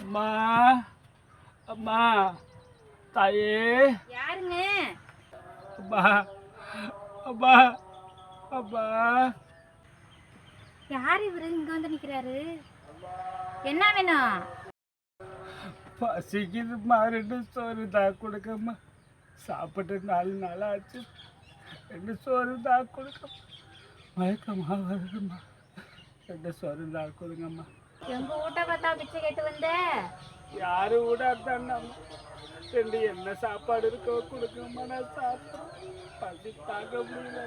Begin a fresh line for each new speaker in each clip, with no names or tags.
அம்மா அம்மா தாயே.
யாருங்க?
அம்மா அம்மா அம்மா.
யார் இவரு? இங்க வந்து நிக்கிறாரு. என்ன வேணும்?
பசிக்குதும்மா ரெண்டு சோறு தான் கொடுக்கம்மா. சாப்பிட்டு நாலு நாள் ஆச்சு. ரெண்டு சோறு தான் கொடுக்கம்மா மயக்கமா வருதும்மா ரெண்டு சோறு தான் கொடுங்கம்மா
எங்க வீட்டை பார்த்தா பிச்சை கேட்டு வந்த
யாரு கூட அதான்மா ரெண்டு என்ன சாப்பாடு இருக்கோ கொடுங்கம்மா நான் சாப்பிட்றேன் பசி தாங்க முடியல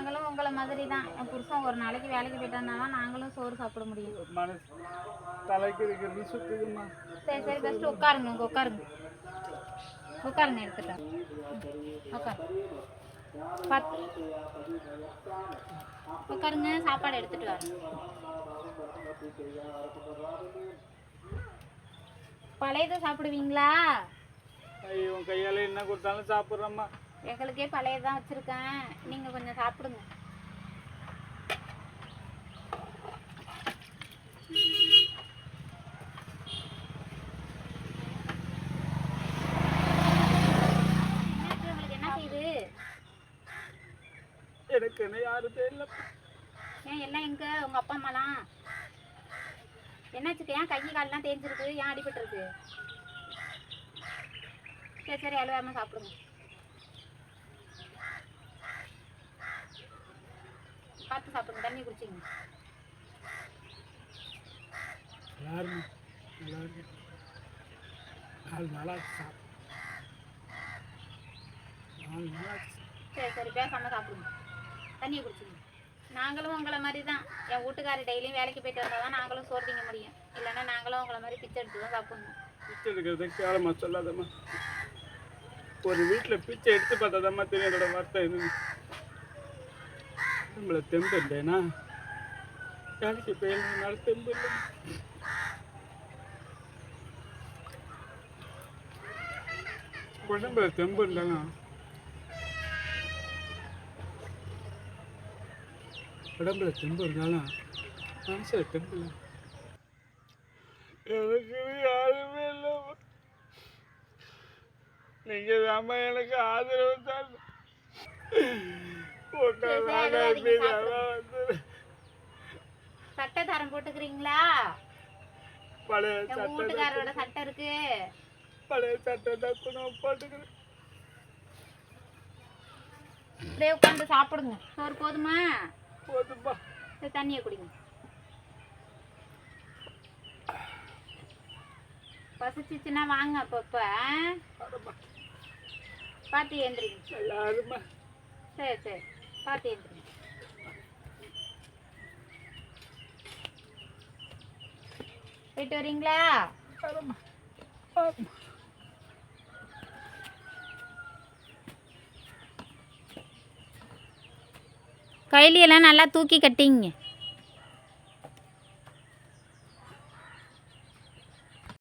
நாங்களும் உங்களை மாதிரி தான் என் புருஷன் ஒரு நாளைக்கு வேலைக்கு போயிட்டானா நாங்களும் சோறு சாப்பிட முடியும்.
மனசு தலைக்கு இருக்கிறது சுத்துதும்மா
சரி சரி ஃபஸ்ட்டு உட்காருங்க இங்க உட்காருங்க. உட்காருங்க எடுத்துட்டேன் உட்காரு பத் உட்காருங்க சாப்பாடு எடுத்துட்டு வரேன் பழையதை சாப்பிடுவீங்களா?
ஐயோ கையால என்ன கொடுத்தாலும் சாப்பிட்றேம்மா.
எங்களுக்கே பழையதான் வச்சிருக்கேன். நீங்க கொஞ்சம் சாப்பிடுங்க.
எனக்கு என்ன யாருமே இல்லை
ஏன் எல்லாம் எங்க? உங்க அப்பா அம்மாலாம்? என்னாச்சு ஏன் கை கால்லாம் தேஞ்சிருக்கு? ஏன் அடிபட்டிருக்கு? சரி சரி அழுவாம சாப்பிடுங்க. பார்த்து சாப்பிடுங்க தண்ணி குடிச்சிங்க சரி சரி பேசாம சாப்பிடுங்க. தண்ணியை குடிச்சிங்க நாங்களும் உங்களை மாதிரி தான் என் வீட்டுக்காரர் டெய்லியும் வேலைக்கு போயிட்டு வந்தால் தான் நாங்களும் சோறு திங்க முடியும். இல்லைன்னா நாங்களும் உங்களை மாதிரி பிச்சை எடுத்து தான் சாப்பிடணும்.
பிச்சை எடுக்கிறத கேளம்மா சொல்லாதம்மா. ஒரு வீட்டில் பிச்சை எடுத்து பார்த்தாதம்மா தெரியும் அதோட வார்த்தை என்னன்னு. உங்களை தெம்பு இல்லைனா வேலைக்கு போயிருந்தனால தெம்பு இல்லை உடம்புல தெம்பு இல்லைனா உடம்புல தெம்பு இருந்தாலும் மனசில் தெம்பு இல்லை. எனக்கு யாருமே இல்லை. நீங்கள் தாம்மா எனக்கு ஆதரவு தான் உங்க
சரி,
வேலை
அழுவாதீங்க,
மீது
சாப்பிடுங்க.
அவன் வந்து
சட்டை தரம் போட்டுக்கிறீங்களா
பழைய
என்
சட்டை
இருக்கு.
பழைய சட்டை தான் கூட போட்டுக்கிறேன்
அப்படியே உட்காந்து சாப்பிடுங்க. சோறு போதுமா?
போதும்பா
சரி, தண்ணியை குடிங்க. பசிச்சிச்சுன்னா வாங்க அப்பப்ப பார்த்து ஏந்திரிங்க. சரி சரி. பார்த்து ஏந்திரிங்க போயிட்டு வரீங்களா? கைலியெல்லாம் நல்லா தூக்கி கட்டிங்க.